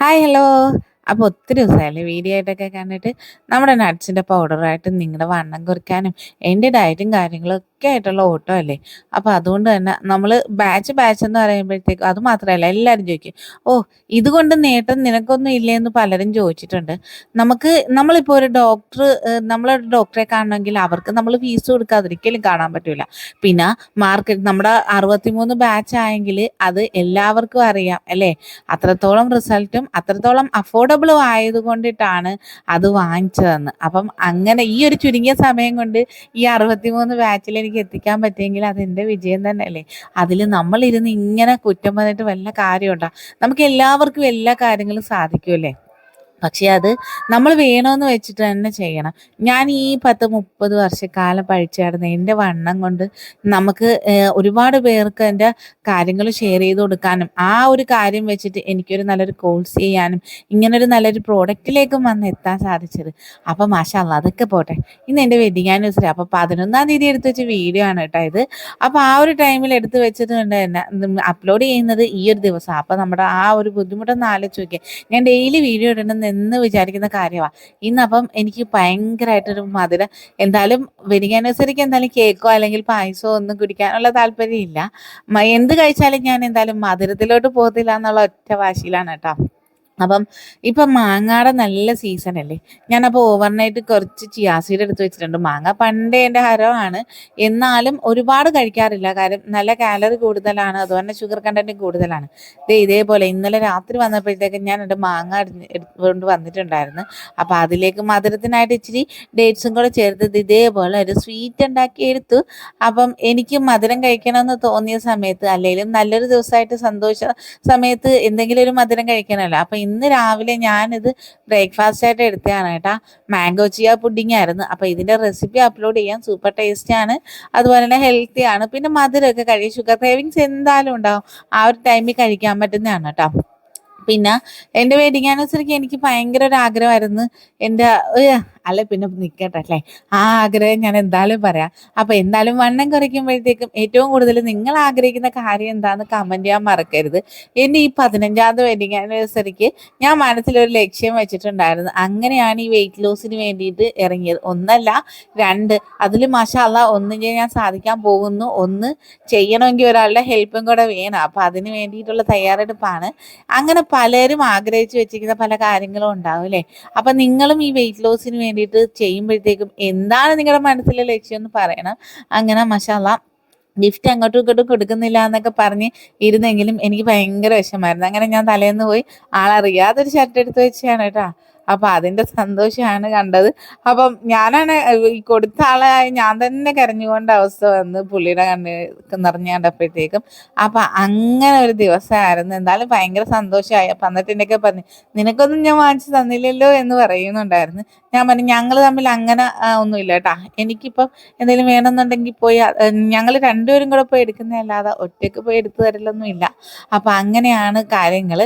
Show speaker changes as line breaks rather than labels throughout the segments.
Hi hello അപ്പോൾ ഒത്തിരി ദിവസമായില്ലേ video ആയിട്ടൊക്കെ കണ്ടിട്ട് നമ്മുടെ നട്ട്സിന്റെ പൗഡറായിട്ട് നിങ്ങളുടെ വണ്ണം കുറയ്ക്കാനും എന്റെ ഡയറ്റും കാര്യങ്ങളും ഒക്കെ ആയിട്ടുള്ള ഓട്ടോ അല്ലേ? അപ്പോൾ അതുകൊണ്ട് തന്നെ നമ്മൾ ബാച്ച് ബാച്ച് എന്ന് പറയുമ്പോഴത്തേക്കും അത് മാത്രമല്ല എല്ലാവരും ചോദിക്കും ഓ ഇതുകൊണ്ട് നേട്ടം നിനക്കൊന്നും ഇല്ലേ? എന്ന് പലരും ചോദിച്ചിട്ടുണ്ട്. നമുക്ക് നമ്മളിപ്പോൾ ഒരു ഡോക്ടർ നമ്മളൊരു ഡോക്ടറെ കാണണമെങ്കിൽ അവർക്ക് നമ്മൾ ഫീസ് കൊടുക്കാതിരിക്കലും കാണാൻ പറ്റില്ല പിന്നെ മാർക്കറ്റ് നമ്മുടെ അറുപത്തിമൂന്ന് ബാച്ച് ആയെങ്കിൽ അത് എല്ലാവർക്കും അറിയാം അല്ലേ? അത്രത്തോളം റിസൾട്ടും അത്രത്തോളം അഫോർഡബിളും ആയതുകൊണ്ടിട്ടാണ് അത് വാങ്ങിച്ചതെന്ന്. അപ്പം അങ്ങനെ ഈ ഒരു ചുരുങ്ങിയ സമയം കൊണ്ട് ഈ അറുപത്തിമൂന്ന് ബാച്ചിൽ എനിക്ക് എത്തിക്കാൻ പറ്റിയെങ്കിൽ അതെന്റെ വിജയം തന്നെയല്ലേ അതിൽ നമ്മളിരുന്ന് ഇങ്ങനെ കുറ്റം പറഞ്ഞിട്ട് വല്ല കാര്യമുണ്ടോ? നമുക്ക് എല്ലാവർക്കും എല്ലാ കാര്യങ്ങളും സാധിക്കുമല്ലേ പക്ഷേ അത് നമ്മൾ വേണമെന്ന് വെച്ചിട്ട് തന്നെ ചെയ്യണം. ഞാൻ ഈ പത്ത് മുപ്പത് വർഷക്കാലം പഴിച്ചു കിടന്ന എന്റെ വണ്ണം കൊണ്ട് നമുക്ക് ഒരുപാട് പേർക്ക് എന്റെ കാര്യങ്ങൾ ഷെയർ ചെയ്ത് കൊടുക്കാനും ആ ഒരു കാര്യം വെച്ചിട്ട് എനിക്കൊരു നല്ലൊരു കോഴ്സ് ചെയ്യാനും ഇങ്ങനൊരു നല്ലൊരു പ്രോഡക്റ്റിലേക്കും വന്ന് എത്താൻ സാധിച്ചത്. അപ്പം മാഷല്ല അതൊക്കെ പോട്ടെ. ഇന്ന് എന്റെ വെഡിങ് ആനിവേഴ്സറി അപ്പോൾ പതിനൊന്നാം തീയതി എടുത്ത് വെച്ച വീഡിയോ ആണ് കേട്ടോ ഇത്. അപ്പോൾ ആ ഒരു ടൈമിൽ എടുത്ത് വെച്ചത് കൊണ്ട് തന്നെ അപ്ലോഡ് ചെയ്യുന്നത് ഈ ഒരു ദിവസം. അപ്പോൾ നമ്മുടെ ആ ഒരു ബുദ്ധിമുട്ടൊന്ന് ആലോചിച്ച് നോക്കിയാൽ ഞാൻ ഡെയിലി വീഡിയോ ഇടണമെന്ന് എന്ന് വിചാരിക്കുന്ന കാര്യമാണ് ഇന്നപ്പം എനിക്ക് ഭയങ്കരമായിട്ടൊരു മധുരം. എന്തായാലും വെഡിങ് ആനിവേഴ്സറിക്ക് എന്തായാലും കേക്കോ അല്ലെങ്കിൽ പായസമോ ഒന്നും കുടിക്കാനുള്ള താല്പര്യമില്ല. എന്ത് കഴിച്ചാലും ഞാൻ എന്തായാലും മധുരത്തിലോട്ട് പോകത്തില്ല എന്നുള്ള ഒറ്റ വാശിയിലാണ് കേട്ടോ. അപ്പം ഇപ്പം മാങ്ങയുടെ നല്ല സീസൺ അല്ലേ? ഞാനപ്പോൾ ഓവർനൈറ്റ് കുറച്ച് ചിയാസീഡ് എടുത്ത് വെച്ചിട്ടുണ്ട്. മാങ്ങ പണ്ടേ എന്റെ ഹരമാണ്. എന്നാലും ഒരുപാട് കഴിക്കാറില്ല. കാര്യം നല്ല കാലറി കൂടുതലാണ്. അതുപോലെ ഷുഗർ കണ്ടന്റ് കൂടുതലാണ്. ദേ ഇതേപോലെ ഇന്നലെ രാത്രി വന്നപ്പോഴത്തേക്കും ഞാൻ എന്റെ മാങ്ങ എടുത്തുകൊണ്ട് വന്നിട്ടുണ്ടായിരുന്നു. അപ്പോൾ അതിലേക്ക് മധുരത്തിനായിട്ട് ഇച്ചിരി ഡേറ്റ്സും കൂടെ ചേർത്തത് ഇതേപോലെ ഒരു സ്വീറ്റ് ഉണ്ടാക്കി എടുത്തു. അപ്പം എനിക്ക് മധുരം കഴിക്കണമെന്ന് തോന്നിയ സമയത്ത് അല്ലെങ്കിലും നല്ലൊരു ദിവസമായിട്ട് സന്തോഷ സമയത്ത് എന്തെങ്കിലും ഒരു മധുരം കഴിക്കണമല്ലോ. അപ്പം ഇന്ന് രാവിലെ ഞാനിത് ബ്രേക്ക്ഫാസ്റ്റ് ആയിട്ട് എടുത്തതാണ് കേട്ടാ. മാംഗോ ചിയ പുഡിംഗ് ആയിരുന്നു. അപ്പോൾ ഇതിന്റെ റെസിപ്പി അപ്ലോഡ് ചെയ്യാൻ സൂപ്പർ ടേസ്റ്റ് ആണ്. അതുപോലെ തന്നെ ഹെൽത്തി ആണ്. പിന്നെ മധുരമൊക്കെ കഴിയും ഷുഗർ ക്രേവിങ്സ് എന്തായാലും ഉണ്ടാവും. ആ ഒരു ടൈമിൽ കഴിക്കാൻ പറ്റുന്നതാണ് കേട്ടോ. പിന്നെ എന്റെ വെഡിങ് ആനിവേഴ്സറിക്ക് എനിക്ക് ഭയങ്കര ഒരു ആഗ്രഹമായിരുന്നു. എന്റെ അല്ല പിന്നെ നിൽക്കട്ടെ അല്ലേ? ആ ആഗ്രഹം ഞാൻ എന്തായാലും പറയാം. അപ്പോൾ എന്തായാലും വണ്ണം കുറയ്ക്കുമ്പോഴത്തേക്കും ഏറ്റവും കൂടുതൽ നിങ്ങൾ ആഗ്രഹിക്കുന്ന കാര്യം എന്താണെന്ന് കമന്റ് ചെയ്യാൻ മറക്കരുത്. എന്റെ ഈ പതിനഞ്ചാമത് വെഡിങ് ആനിവേഴ്സറിക്ക് ഞാൻ മനസ്സിലൊരു ലക്ഷ്യം വെച്ചിട്ടുണ്ടായിരുന്നു. അങ്ങനെയാണ് ഈ വെയിറ്റ് ലോസിന് വേണ്ടിയിട്ട് ഇറങ്ങിയത്. ഒന്നല്ല രണ്ട്. അതിൽ മഷാല ഒന്ന് ഞാൻ സാധിക്കാൻ പോകുന്നു. ഒന്ന് ചെയ്യണമെങ്കിൽ ഒരാളുടെ ഹെൽപ്പും കൂടെ വേണം. അപ്പോൾ അതിന് വേണ്ടിയിട്ടുള്ള തയ്യാറെടുപ്പാണ്. അങ്ങനെ പലരും ആഗ്രഹിച്ചു വെച്ചിരിക്കുന്ന പല കാര്യങ്ങളും ഉണ്ടാവും അല്ലേ? അപ്പം നിങ്ങളും ഈ വെയിറ്റ് ലോസിന് വേണ്ടിയിട്ട് ചെയ്യുമ്പോഴത്തേക്കും എന്താണ് നിങ്ങളുടെ മനസ്സിലെ ലക്ഷ്യം എന്ന് പറയണം. അങ്ങനെ മഷാല ഗിഫ്റ്റ് അങ്ങോട്ടും ഇങ്ങോട്ടും കൊടുക്കുന്നില്ല എന്നൊക്കെ പറഞ്ഞ് ഇരുന്നെങ്കിലും എനിക്ക് ഭയങ്കര വിഷമായിരുന്നു അങ്ങനെ ഞാൻ തലേന്ന് പോയി ആളറിയാതൊരു ഷർട്ട് എടുത്ത് വെച്ചാണ് കേട്ടോ. അപ്പൊ അതിന്റെ സന്തോഷമാണ് കണ്ടത്. അപ്പം ഞാനാണ് ഈ കൊടുത്ത ആളായ ഞാൻ തന്നെ കരഞ്ഞുകൊണ്ട് അവസ്ഥ വന്ന് പുള്ളിയുടെ കണ്ണ് നിറഞ്ഞു കണ്ടപ്പോഴത്തേക്കും അപ്പൊ അങ്ങനെ ഒരു ദിവസമായിരുന്നു. എന്തായാലും ഭയങ്കര സന്തോഷമായി. അപ്പൊ എന്നിട്ട് എന്നൊക്കെ പറഞ്ഞു നിനക്കൊന്നും ഞാൻ വാങ്ങിച്ചു തന്നില്ലല്ലോ എന്ന് പറയുന്നുണ്ടായിരുന്നു. ഞാൻ പറഞ്ഞു ഞങ്ങൾ തമ്മിൽ അങ്ങനെ ഒന്നുമില്ല കേട്ടാ. എനിക്കിപ്പം എന്തെങ്കിലും വേണമെന്നുണ്ടെങ്കിൽ പോയി ഞങ്ങൾ രണ്ടുപേരും കൂടെ പോയി എടുക്കുന്നതല്ലാതെ ഒറ്റയ്ക്ക് പോയി എടുത്തു തരലൊന്നും ഇല്ല അപ്പൊ അങ്ങനെയാണ് കാര്യങ്ങൾ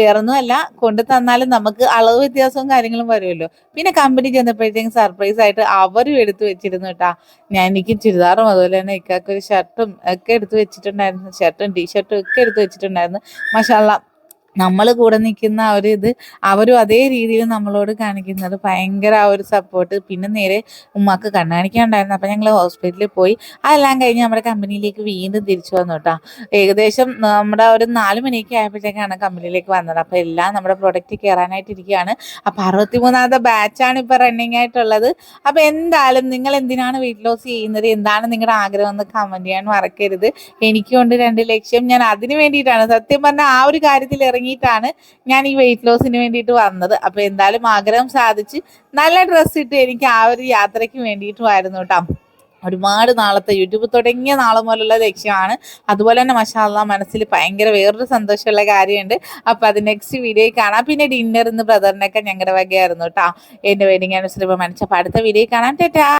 വേറൊന്നുമല്ല. കൊണ്ടു തന്നാലും നമുക്ക് അളവ് വ്യത്യാസവും കാര്യങ്ങളും വരുമല്ലോ. പിന്നെ കമ്പനി ചെന്നപ്പോഴത്തേക്കും സർപ്രൈസ് ആയിട്ട് അവരും എടുത്തു വെച്ചിരുന്നു കേട്ടാ ഞാൻ എനിക്ക് ചുരിദാറും അതുപോലെ തന്നെ ഇക്കാക്കൊരു ഷർട്ടും ഒക്കെ എടുത്തു വെച്ചിട്ടുണ്ടായിരുന്നു. ഷർട്ടും ടീഷർട്ടും ഒക്കെ എടുത്തു വെച്ചിട്ടുണ്ടായിരുന്നു. മഷാല്ല നമ്മൾ കൂടെ നിൽക്കുന്ന ആ ഒരു ഇത് അവരും അതേ രീതിയിൽ നമ്മളോട് കാണിക്കുന്നത് ഭയങ്കര ആ ഒരു സപ്പോർട്ട് പിന്നെ നേരെ ഉമ്മക്ക് കണ്ണാണിക്കാണ്ടായിരുന്നു അപ്പം ഞങ്ങൾ ഹോസ്പിറ്റലിൽ പോയി. അതെല്ലാം കഴിഞ്ഞ് നമ്മുടെ കമ്പനിയിലേക്ക് വീണ്ടും തിരിച്ചു വന്നു കേട്ടോ ഏകദേശം നമ്മുടെ ഒരു നാല് മണിയൊക്കെ ആയപ്പോഴത്തേക്കാണ് കമ്പനിയിലേക്ക് വന്നത്. അപ്പോൾ എല്ലാം നമ്മുടെ പ്രൊഡക്റ്റ് കയറാനായിട്ട് ഇരിക്കുകയാണ് അപ്പോൾ അറുപത്തി മൂന്നാമത്തെ ബാച്ചാണ് ഇപ്പോൾ റണ്ണിങ് ആയിട്ടുള്ളത്. അപ്പോൾ എന്തായാലും നിങ്ങൾ എന്തിനാണ് വെയിറ്റ് ലോസ് ചെയ്യുന്നത്? എന്താണ് നിങ്ങളുടെ ആഗ്രഹം എന്ന് കമന്റ് ചെയ്യാൻ മറക്കരുത്. എനിക്കുണ്ട് രണ്ട് ലക്ഷ്യം. ഞാൻ അതിന് വേണ്ടിയിട്ടാണ് സത്യം പറഞ്ഞാൽ ആ ഒരു കാര്യത്തിൽ ഇറങ്ങി തുടങ്ങിയിട്ടാണ് ഞാൻ ഈ വെയിറ്റ് ലോസിന് വേണ്ടിയിട്ട് വന്നത്. അപ്പോൾ എന്തായാലും ആഗ്രഹം സാധിച്ച് നല്ല ഡ്രസ്സ് ഇട്ട് എനിക്ക് ആ ഒരു യാത്രയ്ക്ക് വേണ്ടിയിട്ടുമായിരുന്നു കേട്ടോ ഒരുപാട് നാളത്തെ യൂട്യൂബ് തുടങ്ങിയ നാളെ മുതലുള്ള ലക്ഷ്യമാണ്. അതുപോലെ തന്നെ മഷാല്ല മനസ്സിൽ ഭയങ്കര വേറൊരു സന്തോഷമുള്ള കാര്യമുണ്ട്. അപ്പോൾ അത് നെക്സ്റ്റ് വീഡിയോ കാണാം. പിന്നെ ഡിന്നർ ഇന്ന് ബ്രദറിനൊക്കെ ഞങ്ങളുടെ വകയായിരുന്നു കേട്ടോ എന്റെ വെഡിങ് ആനിവേഴ്സറി മനസ്സിൽ അടുത്ത വീഡിയോ കാണാം. ടാറ്റാ!